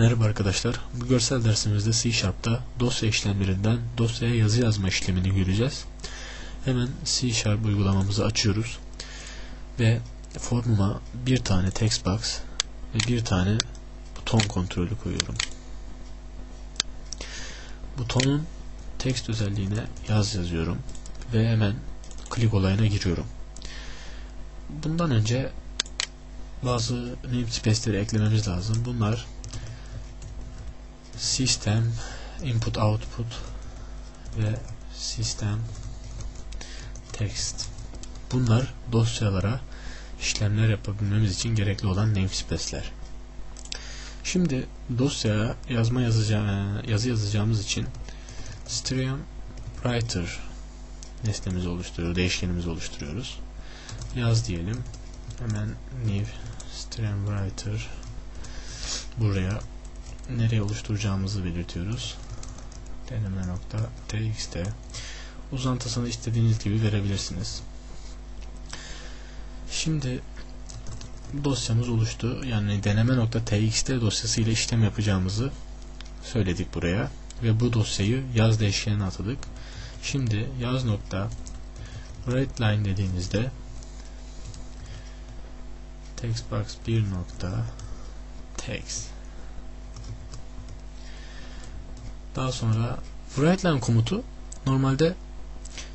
Merhaba arkadaşlar. Bu görsel dersimizde C Sharp'ta dosya işlemlerinden dosyaya yazı yazma işlemini göreceğiz. Hemen C Sharp uygulamamızı açıyoruz. Ve formuma bir tane text box ve bir tane buton kontrolü koyuyorum. Butonun text özelliğine yaz yazıyorum. Ve hemen klik olayına giriyorum. Bundan önce bazı namespace'leri eklememiz lazım. Bunlar System Input Output ve System Text. Bunlar dosyalara işlemler yapabilmemiz için gerekli olan namespace'ler. Şimdi dosyaya yazma yazacağı, yazı yazacağımız için Stream Writer nesnemizi oluşturuyoruz, değişkenimizi oluşturuyoruz. Yaz diyelim. Hemen new stream writer buraya nereye oluşturacağımızı belirtiyoruz. Deneme nokta txt uzantısını istediğiniz gibi verebilirsiniz. Şimdi dosyamız oluştu. Yani deneme nokta txt dosyası ile işlem yapacağımızı söyledik buraya ve bu dosyayı yaz değişkenine atadık. Şimdi yaz nokta writeLine dediğinizde textbox 1 nokta text daha sonra writeLine komutu normalde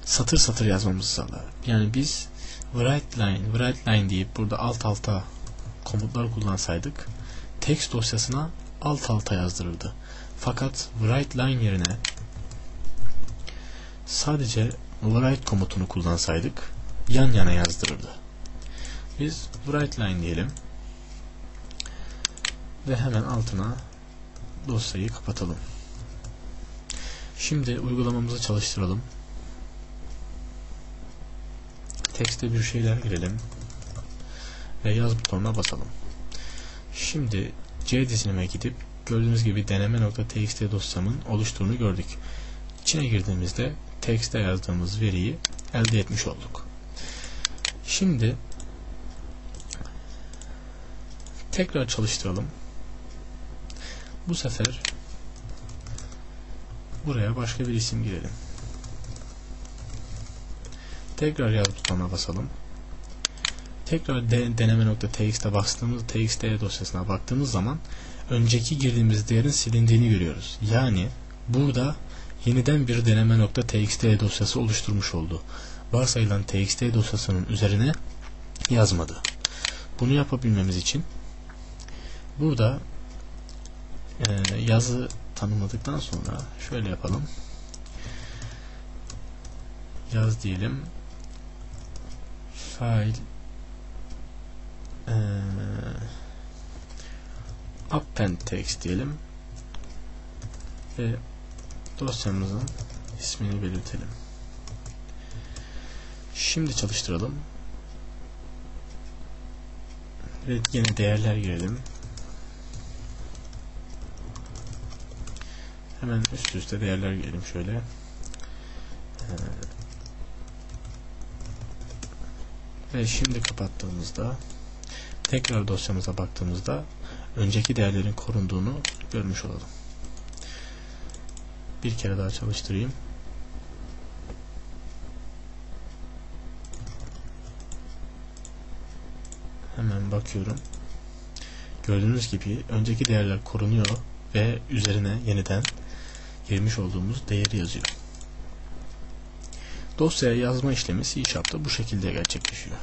satır satır yazmamızı sağlar. Yani biz writeLine, writeLine deyip burada alt alta komutlar kullansaydık text dosyasına alt alta yazdırırdı. Fakat writeLine yerine sadece write komutunu kullansaydık yan yana yazdırırdı. Biz writeLine diyelim ve hemen altına dosyayı kapatalım. Şimdi uygulamamızı çalıştıralım. Tekste bir şeyler girelim ve yaz butonuna basalım. Şimdi C dizinime gidip gördüğünüz gibi deneme.txt dosyamın oluştuğunu gördük. İçine girdiğimizde tekste yazdığımız veriyi elde etmiş olduk. Şimdi tekrar çalıştıralım. Bu sefer buraya başka bir isim girelim. Tekrar yaz butonuna basalım. Tekrar de, deneme.txt'e bastığımız txt dosyasına baktığımız zaman önceki girdiğimiz değerin silindiğini görüyoruz. Yani burada yeniden bir deneme.txt dosyası oluşturmuş oldu. Varsayılan txt dosyasının üzerine yazmadı. Bunu yapabilmemiz için burada e, yazı tanımladıktan sonra şöyle yapalım. Yaz diyelim. File e, append text diyelim. Ve dosyamızın ismini belirtelim. Şimdi çalıştıralım. Ve yine değerler girelim. Hemen üst üste değerler girelim şöyle. Ee, ve şimdi kapattığımızda tekrar dosyamıza baktığımızda önceki değerlerin korunduğunu görmüş olalım. Bir kere daha çalıştırayım. Hemen bakıyorum. Gördüğünüz gibi önceki değerler korunuyor ve üzerine yeniden girmiş olduğumuz değeri yazıyor. Dosyaya yazma işlemi C bu şekilde gerçekleşiyor.